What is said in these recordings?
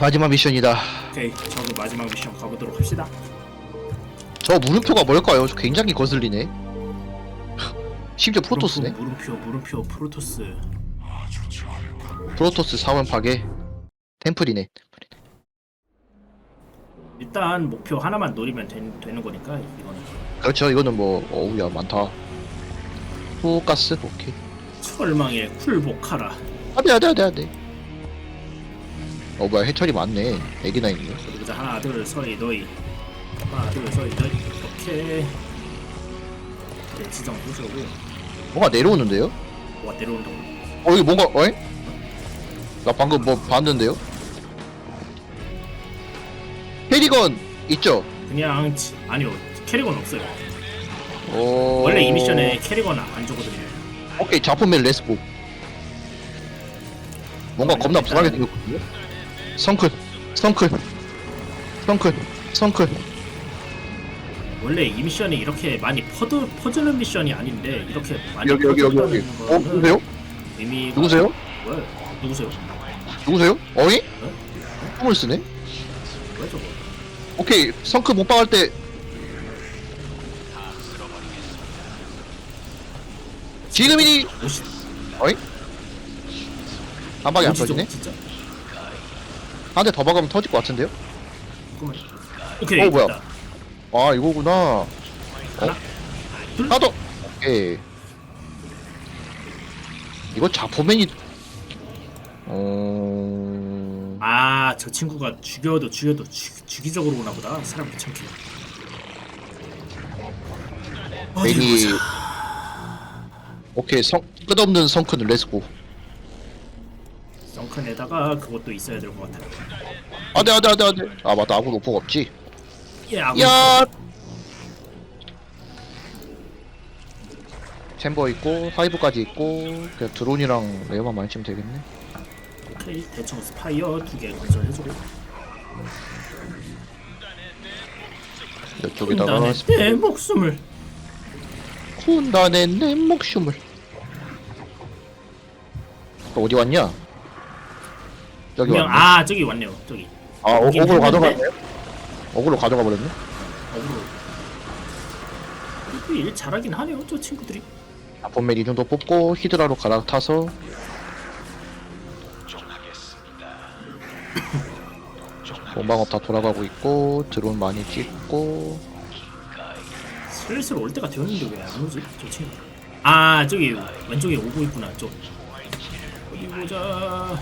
마지막 미션이다. 오케이 저도 마지막 미션 가보도록 합시다 저 물음표가 뭘까요? 저 굉장히 거슬리네. 심지어 프로토스네. 물음표 물음표 프로토스 프로토스 사원 파괴. 템플이네. 일단 목표 하나만 노리면 된, 되는 거니까 이거는 그렇죠. 이거는 뭐 어우야 많다. 후가스 오케이. 철망의 쿨복하라 안돼 안돼 안돼 안돼. 어 뭐야 해철이 많네. 보자 하나 둘 서이 너희 하나 둘 서이 너희 이렇게 네 지정 해주고 뭐가 내려오는데요? 와 내려온다고 어 여기 뭔가 어이? 나 방금 뭐 봤는데요? 캐리건 있죠? 그냥 지, 아니요 캐리건 없어요 어... 원래 이 미션에 캐리건 안 주거든요 오케이 자포맨 레스포 뭔가 어, 겁나 불하게 생겼거든요? 성큰 성큰 성큰 성큰 원래 이 미션이 이렇게 많이 퍼드, 퍼주는 미션이 아닌데 이렇게 많이 여기 여기 여기 여기 어 거는 누구세요? 의미가 누구세요? 뭐야 누구세요? 누구세요? 어이? 춤을 쓰네? 뭐야 저거 오케이 성큰 못박할 때 지금이니 어이? 한 방에 안 터지네? 진짜 한 대 더 박으면 터질 것 같은데요? 잠깐만 오케이 어, 뭐야? 됐다. 아 이거구나 하나 둘 하나 더 오케이 이거 자포맨이 어... 아, 저 친구가 죽여도 죽여도 죽, 주기적으로 오나 보다. 사람 귀찮게. 어디 괜히 보자. 오케이 성 끝없는 성큰 레스고 썬큰에다가 그것도 있어야 될 것 같아. 안돼 안돼 안돼 안돼 아 맞다 아군 오퍼가 없지 예, 아무 야 챔버 있고 하이브까지 있고 그냥 드론이랑 레어만 많이 치면 되겠네 오케이, 대충 스파이어 두 개 건설해주고. 이쪽에다가 군단의 내 목숨을. 군단의 내 목숨을 또 어디 왔냐? 여기 분명 왔네 아 저기 왔네요. 저기. 아 어, 여긴 어그로 했는데? 가져갔네요? 어그로 가져가 버렸네 어그로. 그래도 일 잘하긴 하네요. 저 친구들이. 아폰맨 이 정도 뽑고 히드라로 갈아타서 본방업 다 돌아가고 있고 드론 많이 찍고 슬슬 올 때가 되었는데 왜 안 오지? 저 친구. 아 저기 왼쪽에 오고 있구나. 저. 어디 보자.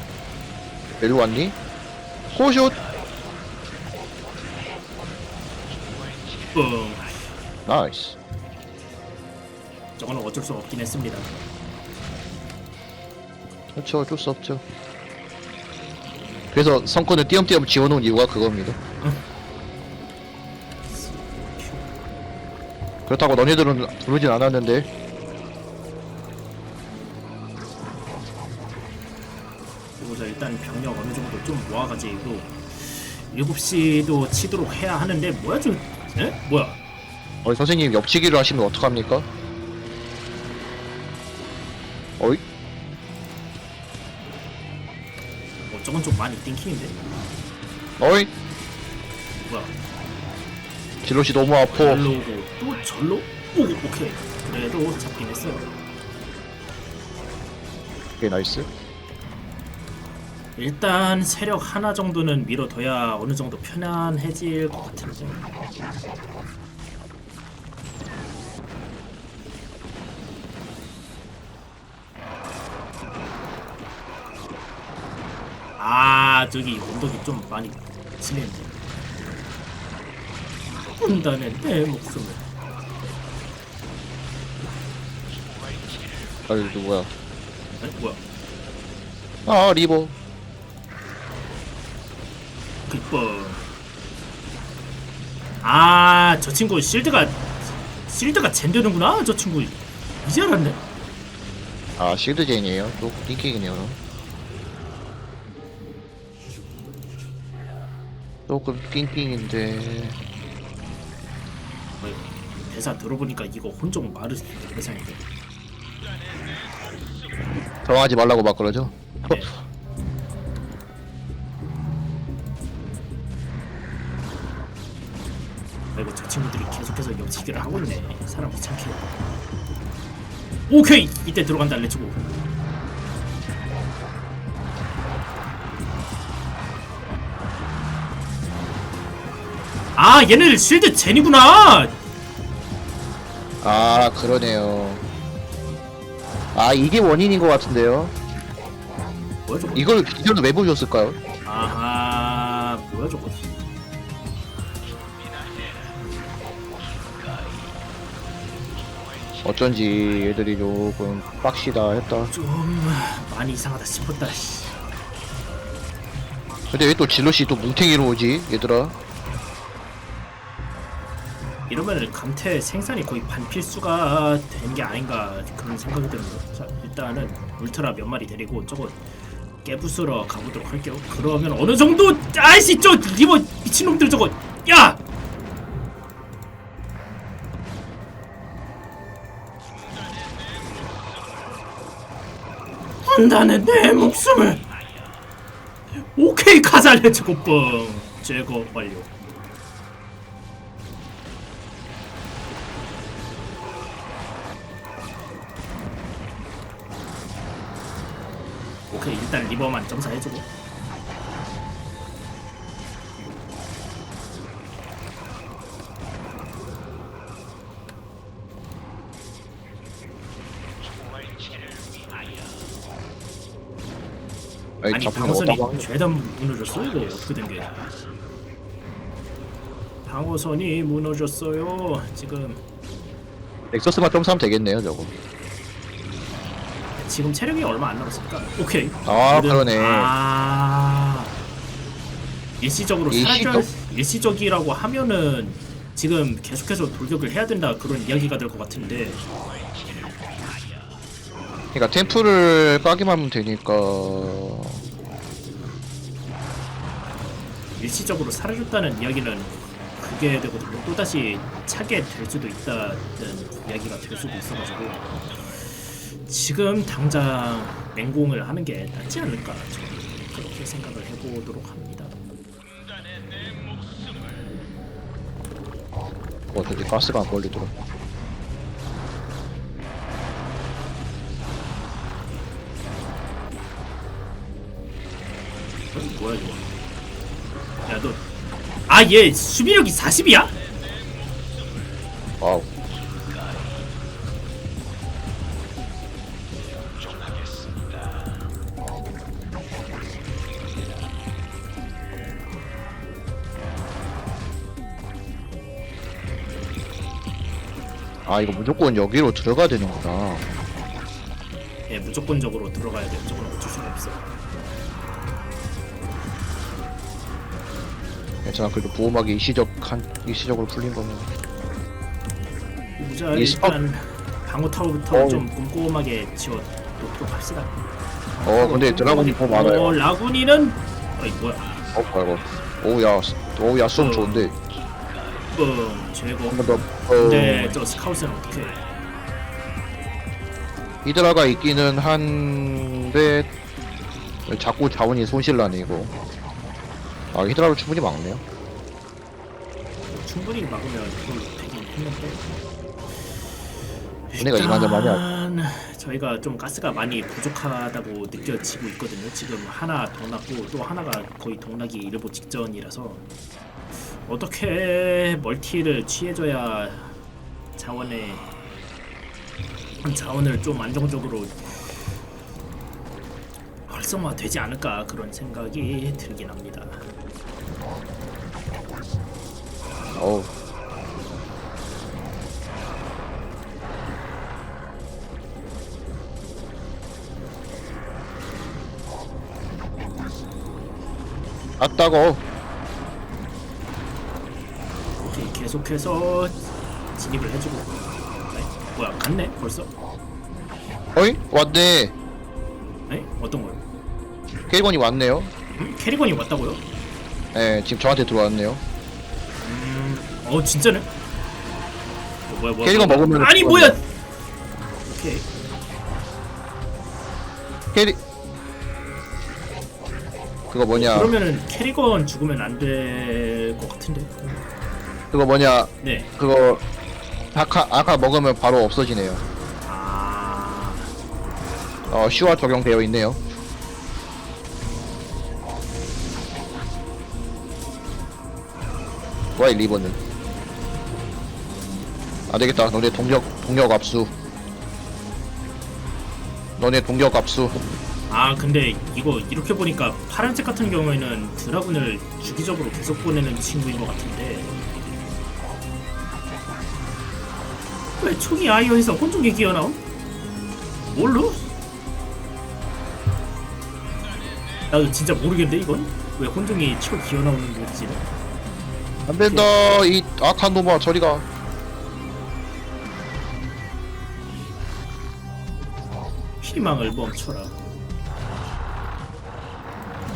내려 왔니? 호슛 뻥. 나이스 저거는 어쩔 수 없긴 했습니다. 그렇죠 어쩔 수 없죠 그래서 성권을 띄엄띄엄 지워놓은 이유가 그겁니다 그렇다고 너희들은 부르진 않았는데 좀 모아가지고 7시도 치도록 해야 하는데 뭐야 저 에? 뭐야 어이 선생님 옆치기를 하시면 어떡합니까? 어이? 어, 저건 좀 많이 띵킹인데 어이? 뭐야 질럿이 너무 아파 절로 오고 또 절로 오고 오케이 그래도 잡긴 했어요 오케이 나이스 일단 세력 하나 정도는 밀어둬야 어느 정도 편안해질 것 같은데. 아 저기 언덕이 좀 많이 치는데 군단의 내 목숨을. 아 뭐야? 에? 뭐야? 아 리버 기뻐 아저 친구 실드가 실드가 젠되는구나 저 친구. 이제 알았네. 아 실드 제인이에요? 또 띵킹이네요 조금 띵띵인데. 뭐, 대사 들어보니까 이거 혼종 마르 대상인데. 당하지 말라고 막 그러죠? 네. 아이고 저 친구들이 계속해서 옆치기를 하고 있네 사람 귀찮게. 오케이! 이때 들어간다 레츠고. 아 얘네들 실드 젠이구나! 아 그러네요. 아 이게 원인인 것 같은데요? 뭐야 저거 이걸 기존에 왜 보여줬을까요? 아하 뭐야 저거 어쩐지 애들이 조금 빡시다 했다 좀 많이 이상하다 싶었다 씨. 근데 왜 또 질럿이 또 뭉탱이로 오지 얘들아 이러면 감태 생산이 거의 반필수가 된게 아닌가 그런 생각이 듭니다. 자 일단은 울트라 몇 마리 데리고 저거 깨부수러 가보도록 할게요. 그러면 어느 정도 아이씨 저 리버 미친놈들 저거 야! 한단에 내 목숨을. 오케이 가살래 저거 뻥 제거 완료. 오케이 일단 리버만 점사해주고 아니, 방어선이. 죄다 무너졌어 이거 어떻게 된게. 방어선이 무너졌어요 지금. 넥서스만 좀 사면 되겠네요 저거. 지금 체력이 얼마 안 남았으니까. 오케이. 아 그래도- 그러네. 아. 일시적으로 일시적? 사라져 일시적이라고 하면은 지금 계속해서 돌격을 해야 된다 그런 이야기가 될 것 같은데 그러니까 템플을 까기만 하면 되니까 일시적으로 사라졌다는 이야기는 그게 되거든요. 또 다시 차게 될 수도 있다는 이야기가 될 수도 있어가지고 지금 당장 맹공을 하는 게 낫지 않을까 저는 그렇게 생각을 해보도록 합니다. 어쩐지 가스가 안 걸리더라 뭐야 이거? 야 너, 아 얘 수비력이 40이야? 와우 아 이거 무조건 여기로 들어가야 되는구나 예 무조건적으로 들어가야 돼. 저건 어쩔 수가 없어. 괜찮아 그래도 보호막이 일시적 한 일시적으로 풀린 거면 우자 이 일단 방어 타워부터 어우. 좀 꼼꼼하게 지워 놓도록 합시다. 어 근데 드라곤이 더 많아요 어, 라군이는 어이 뭐야? 어 아이고 오우야 오우야 수험 어. 좋은데 뻥 제거. 한번 더 어, 근데 저 스카웃은 어떻게? 히드라가 있기는 한데 자꾸 자원이 손실나네 이거 아 히드라로 충분히 막네요 충분히 막으면 그걸로 되긴 했는데. 은혜가 이만저만이 일단 저희가 좀 가스가 많이 부족하다고 느껴지고 있거든요. 지금 하나 더 났고 또 하나가 거의 동락이 일보 직전이라서 어떻게 멀티를 취해줘야 자원에 자원을 좀 안정적으로 활성화되지 않을까 그런 생각이 들긴 합니다. 어우 아 따가워 오케이 계속해서 진입을 해주고 네? 뭐야 갔네 벌써? 어이? 왔네 네? 어떤 거요? 캐리건이 왔네요 음? 캐리건이 왔다고요? 예 지금 저한테 들어왔네요 음, 어 진짜네? 어, 뭐야 뭐야 캐리건 뭐야. 먹으면 아니. 뭐야 오케이 캐리 그거 뭐냐 그러면은 캐리건 죽으면 안 될 것 같은데 그거 뭐냐 네. 그거 아까 아까 먹으면 바로 없어지네요. 아, 어 슈화 적용되어 있네요. 와이 리버는 안 되겠다. 너네 동력 동력 압수. 너네 동력 압수. 아 근데 이거 이렇게 보니까 파란색 같은 경우에는 드라군을 주기적으로 계속 보내는 친구인 것 같은데 왜 초기 아이어에서 혼종이 기어나옴? 뭘로? 나도 진짜 모르겠는데 이건 왜 혼종이 초 기어나오는 거지? 안 된다. 이 악한 놈아 저리 가. 희망을 멈춰라.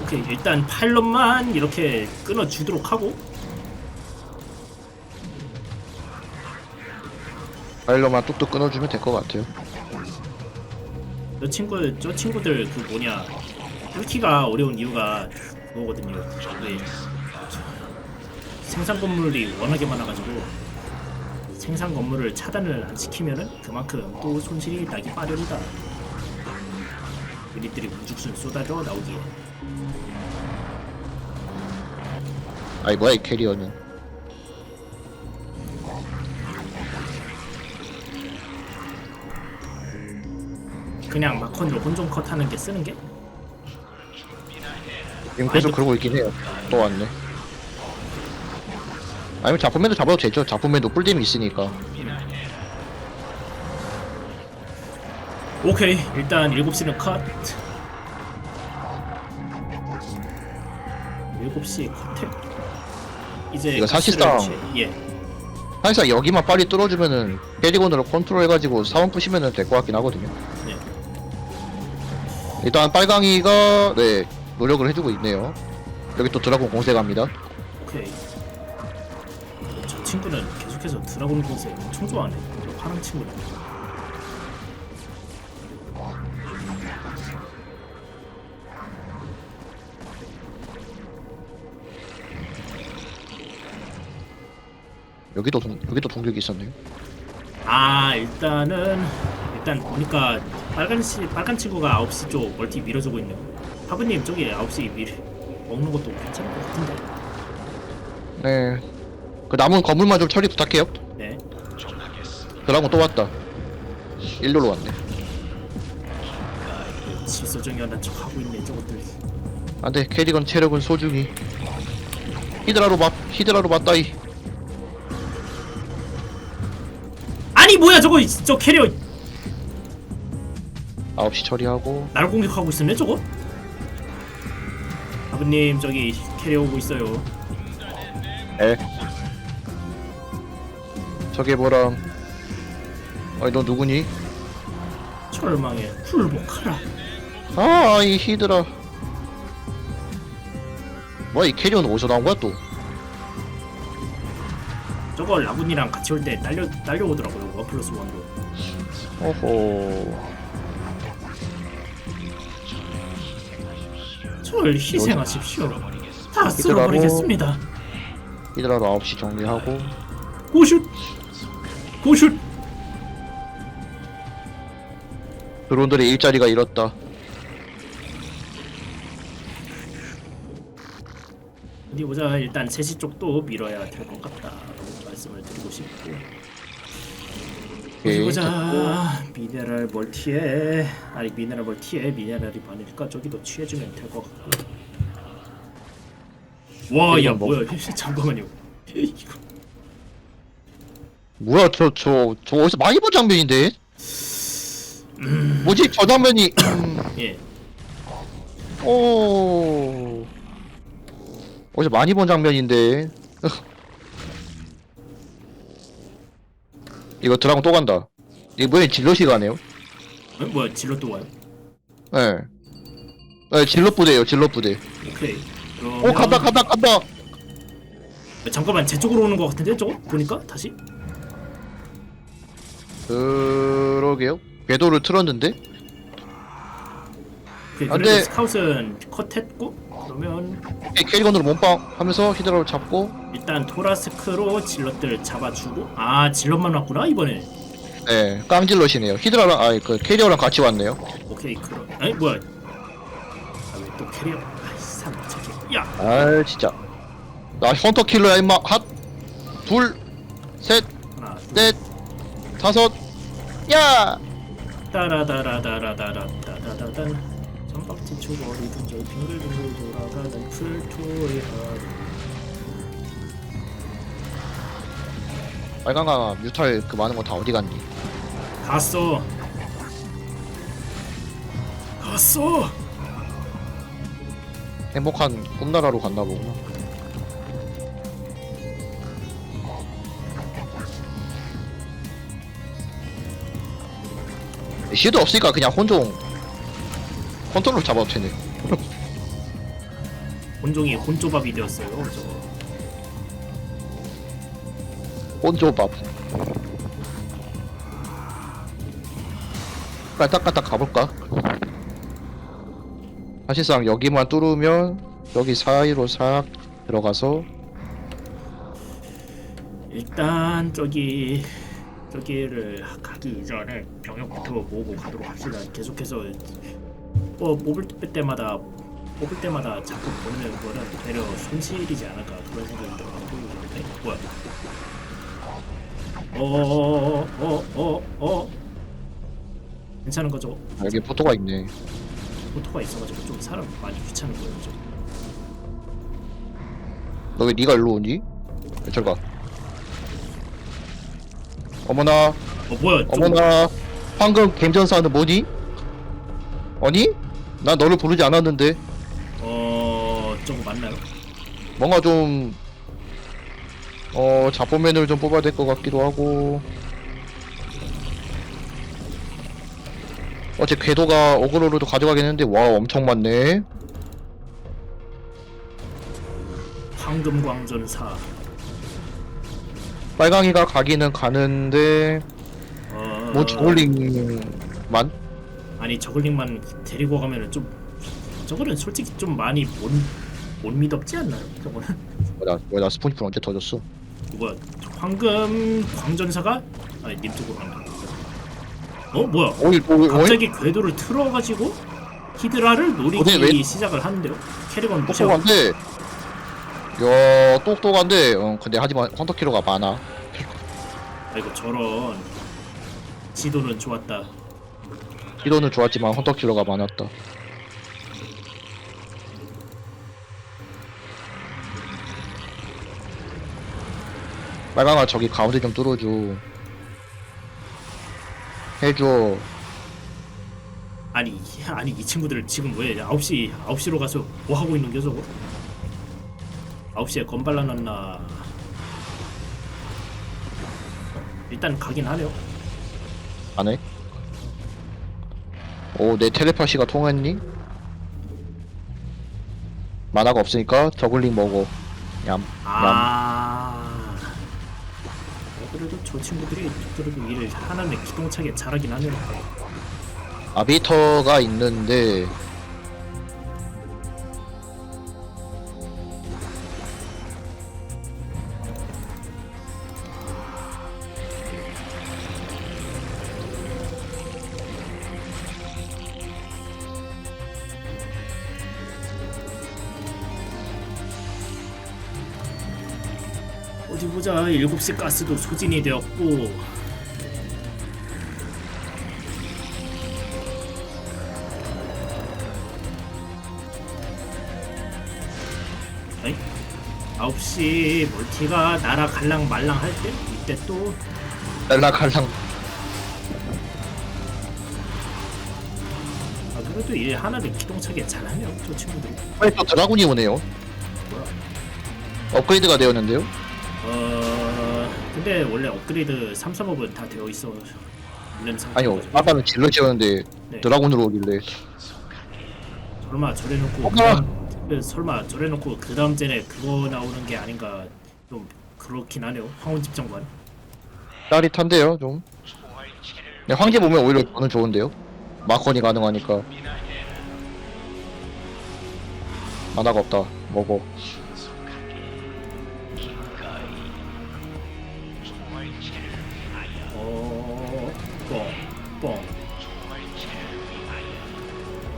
오케이 일단 파일럿만 이렇게 끊어주도록 하고 바일러만 뚝뚝 끊어주면 될 것 같아요. 저 친구 저 친구들 그 뭐냐 뚫기가 어려운 이유가 그거거든요. 왜 생산 건물이 워낙에 많아가지고 생산 건물을 차단을 안 시키면은 그만큼 또 손실이 나기 마련이다. 유닛들이 우죽순 쏟아져 나오기에 아이 뭐야 이 캐리어는. 그냥 마컨으로 혼종 컷하는 게 쓰는 게 지금 계속 아니, 그러고 있긴 해요. 또 왔네. 아니면 작품맨도 잡아도 되죠. 작품맨도 뿔댐이 있으니까. 오케이 일단 7시는 컷 7시 컷해 이제 이거 사실상- 채- 예 사실상 여기만 빨리 뚫어주면은 캐리건으로 컨트롤 해가지고 사원 푸시면은 될 것 같긴 하거든요. 네. 일단 빨강이가 네 노력을 해주고 있네요. 여기 또 드라곤 공세갑니다. 오케이 저 친구는 계속해서 드라곤 곳에 엄청 좋아하네 저 파란 친구는 여기도 동, 여기도 동격이 있었네요. 아 일단은 일단 보니까 빨간 씨 빨간 친구가 9시 쪽 멀티 밀어주고 있네요 하부님 저기 9시 밀 먹는 것도 괜찮을 것 같은데 네. 그 남은 건물만 좀 처리 부탁해요. 네 드라곤 또 왔다. 일로로 왔네. 질서정연한 척 하고 있네 저것들 안돼 캐리건 체력은 소중히. 히드라로 맞 히드라로 맞다이. 뭐야 저거 저 캐리어 9시 처리하고 날 공격하고 있었네 저거 아버님 저기 캐리어 오고 있어요 에. 저게 뭐람? 아니 너 누구니? 철망에 굴복하라 아 이 히드라. 뭐야 이 캐리어는 어디서 나온 거야 또? 저거 라군이랑 같이 올 때 딸려 딸려오더라고 요원 플러스 원도 어허. 절 희생하십시오. 다 쓸어버리겠습니다. 히드라로 9시 정리하고. 고슛! 고슛! 드론들의 일자리가 잃었다. 어디 보자. 일단 3시 쪽도 밀어야 될 것 같다 라고 말씀을 드리고 싶고 오케이, 보자. 미네랄 멀티에 아니 미네랄 멀티에 미네랄이 많으니까 저기도 취해주면 될 것 같고 와야 이건 뭐- 뭐야 잠깐만요. 이거. 뭐야 저 저 저 어디서 많이 본 장면인데? 뭐지? 저 장면이 예. 오. 어디서 많이 본 장면인데 이거 드라곤 또 간다. 뭐야 질럿이 가네요? 어? 뭐야 질러 또 와요? 예 네. 질럿 부대예요 질럿 부대. 오케이. 오 그러면 간다 간다 간다! 잠깐만 제 쪽으로 오는 것 같은데 저거? 보니까? 다시? 그러게요. 궤도를 틀었는데 그, 안 그래도 돼. 스카웃은 컷했고 그러면 캐리건으로 몸빵 하면서 히드라를 잡고 일단 토라스크로 질럿들 잡아주고 아 질럿만 왔구나 이번에. 네 깡질럿이네요. 히드라랑 아니 그 캐리어랑 같이 왔네요. 오케이 그럼. 아니 뭐야. 아 왜 또 캐리어 아이씨 사람 착해. 야! 아 진짜. 나 헌터 킬러야 임마. 핫둘셋 하나 둘넷 다섯. 야! 따라다라다라다라다다단 천박지 초벌 이 등절 빙글빙글 돌아가는 풀토이라 빨강아 뮤탈 그 많은 거 다 어디 갔니? 갔어. 갔어. 행복한 꿈나라로 갔나 보구나. 시도 없으니까 그냥 혼종 컨트롤 잡아도 되네 본종이 혼조밥이 되었어요 저거 혼조밥 까딱까딱 가볼까? 사실상 여기만 뚫으면 여기 사이로 싹 들어가서 일단 저기 저기를 가기 전에 병력부터 모으고 가도록 합시다. 계속해서 뭐 뽑을 때마다 뽑을 때마다 자꾸 보는 거는 되려 손실이지 않을까 그런 생각이 들어가고 에? 뭐야? 어어어어어 어, 괜찮은 거죠? 여기 포토가 있네 포토가 있어가지고 좀 사람 많이 귀찮은 거예요. 좀. 너왜 니가 일로 오니? 저리 가 어머나 어 뭐야? 좀 어머나 황금 갬전사는 뭐니? 아니? 난 너를 부르지 않았는데 어 저거 맞나요? 뭔가 좀 어, 자포맨을 좀 뽑아야 될 것 같기도 하고 어제 궤도가 어그로로도 가져가긴 했는데 와 엄청 많네 황금광전사. 빨강이가 가기는 가는데 어... 뭐 저글링만? 아니 저글링만 데리고 가면은 좀 저거는 솔직히 좀 많이 못, 못 믿었지 않나요? 저거는? 뭐야 뭐야 스폰지풀 언제 터졌어. 뭐야 황금 광전사가? 아니 님 쪽으로 간다 어 뭐야? 오일 오일 오일? 갑자기 궤도를 틀어가지고 히드라를 노리기 어디 왜- 시작을 하는데요? 캐리건 무시하고 똑똑한데 야 똑똑한데 어 근데 하지만 헌터 키로가 많아. 아이고 저런. 지도는 좋았다 기도는 좋았지만 헌터킬러가 많았다. 빨강아 저기 가운데 좀 뚫어줘. 해줘. 아니 아니 이 친구들 지금 왜 9시 9시로 가서 뭐 하고 있는 게 저거 9시에 건발라 놨나? 어, 일단 가긴 하네요 안 해? 오 내 텔레파시가 통했니? 만화가 없으니까 저글링 먹어. 얌 아. 그래도 저 친구들이 그래도 일을 하나는 기동차게 잘하긴 하네요 아비터가 있는데 보자. 7시 가스도 소진이 되었고. 에이? 9시 멀티가 날아갈랑 말랑 할 때? 이때 또? 날라갈랑. 아, 그래도 일 하나를 기동차게 잘하네요 저 친구들이. 빨리 또 드라군이 오네요. 업그레이드가 되었는데요? 어 근데 원래 업그레이드 3, 4법은 다 되어 있어 있는 상태죠 아니요 아까는 질러 지었는데 네. 드라군으로 오길래 설마 저래놓고 엄마! 그다음- 그 설마 저래놓고 그 다음 젠에 그거 나오는 게 아닌가 좀 그렇긴 하네요 황혼 집정관 짜릿한데요 좀 네, 황제 보면 오히려 저는 좋은데요 마컨이 가능하니까 하나가 없다. 먹어. 어,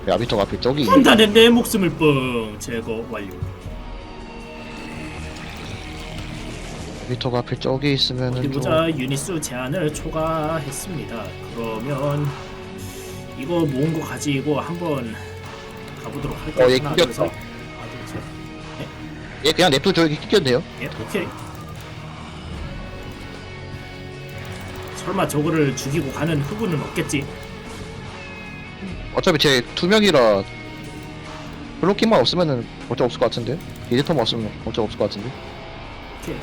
야비토가 앞에 저기 있네. 판단의 내 목숨을 뻥 제거 완료. 야비토가 앞에 저기 어디 있으면은 좀 보자 유닛수 제한을 초과했습니다. 그러면 이거 모은 거 가지고 한번 가보도록 할까요? 어, 얘 하나, 끼겼다. 둘, 셋. 하나, 둘, 셋. 얘 그냥 냅둬 저기 끼겠네요. 예, 오케이. 설마 저거를 죽이고 가는 흑우는 없겠지? 어차피 제두 명이라 블로킹만 없으면은 어쩔 없을 것 같은데. 에디터만 없으면 어쩔 없을 것 같은데. 오케이.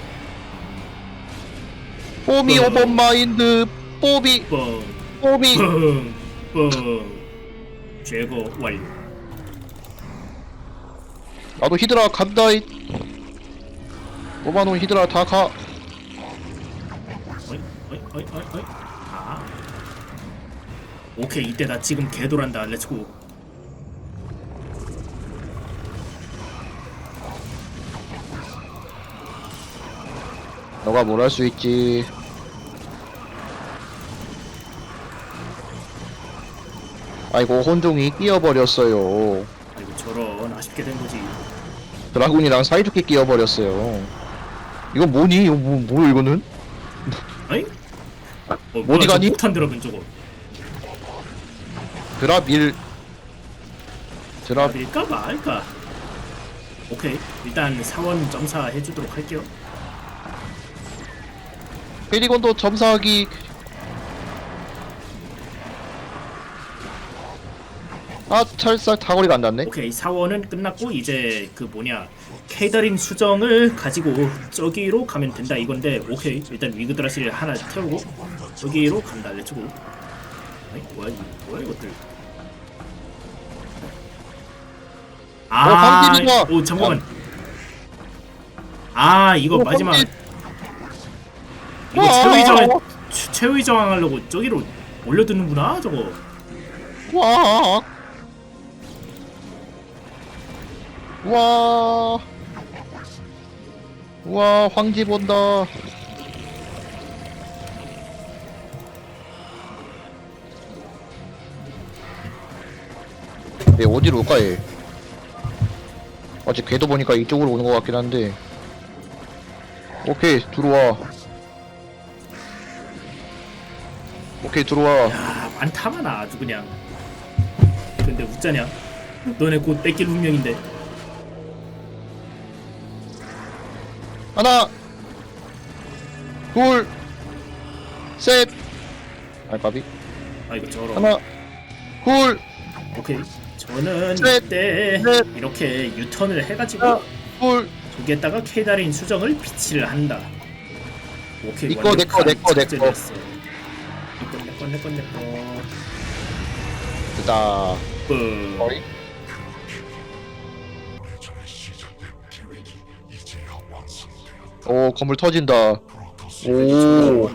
뽀미 어. 오버 마인드 뽀비 뻥, 뽀비 뻥, 뻥. 제거 완료. 나도 히드라 간다이 뽑아놓은 히드라 다가 어이, 어이, 어이, 어이, 어이. 아. 오케이, 이때 나 지금 개돌한다. 렛츠고. 너가 뭘 할 수 있지 아이고 혼종이 끼어버렸어요 아이고 저런 아쉽게 된 거지. 드라군이랑 사이좋게 끼어버렸어요 이거 뭐니? 이거 뭐, 뭐 이거는? 어, 어디 뭐야, 저 가니? 폭탄 들어간 저거. 드랍 1 드랍. 일까 말까. 오케이, 일단 사원 점사 해주도록 할게요. 페리곤도 점사하기. 아 찰싹 다거리가 안 닿네. 오케이, 사원은 끝났고 이제 그 뭐냐 케이더링 수정을 가지고 저기로 가면 된다 이건데 오케이. 일단 위그드라시를 하나 태우고 저기로 간다. 렛츠고. 아이 뭐야 이 뭐야 이것들. 아, 황진이가! 오 잠깐만. 아 이거 어, 마지막! 이거 와! 최후의 저항 최- 최후의 저항하려고 저기로 올려두는구나 저거. 와. 와. 와, 황지 본다. 얘 어디로 올까, 얘? 어제 궤도 보니까 이쪽으로 오는 것 같긴 한데. 오케이, 들어와. 오케이, 들어와. 야 많다 많아 아주 그냥. 근데 웃자냐? 너네 곧 뺏길 운명인데. 하나, 둘, 셋. 알까비? 아 이거 저런. 하나, 둘, 오케이. 저는 셋, 이때 넷. 이렇게 유턴을 해가지고. 저기에다가 케이다린 수정을 비치를 한다. 오케이. 이거 내 거, 내 거, 내 거. 작전이었어. 이거 내거 내거 내거. 됐다. 뿌. 어이? 오, 건물 터진다. 오,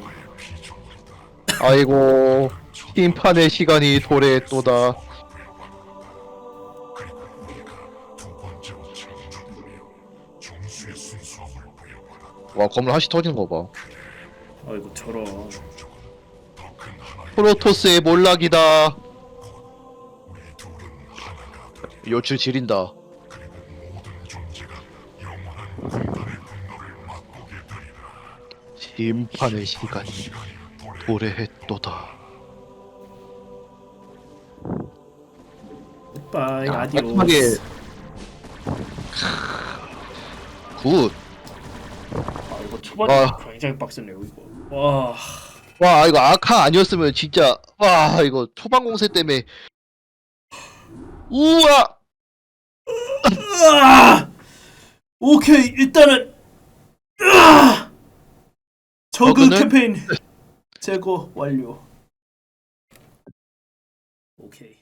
아이고. 심판의 시간이 도래했도다. 와, 건물 하나씩 터지는 거 봐. 아이고 저런. 프로토스의 몰락이다. 요출 지린다. 심판의 시간이 도래했도다. 빠이 야, 아디오스. 깔끔하게. 굿. 초반에 아. 굉장히 빡세네요 이거. 와. 와 이거 아카 아니었으면 진짜 와 이거 초반 공세 때문에 우와 으아! 오케이 일단은 으아! 저그 저그는? 캠페인 제거 완료. 오케이.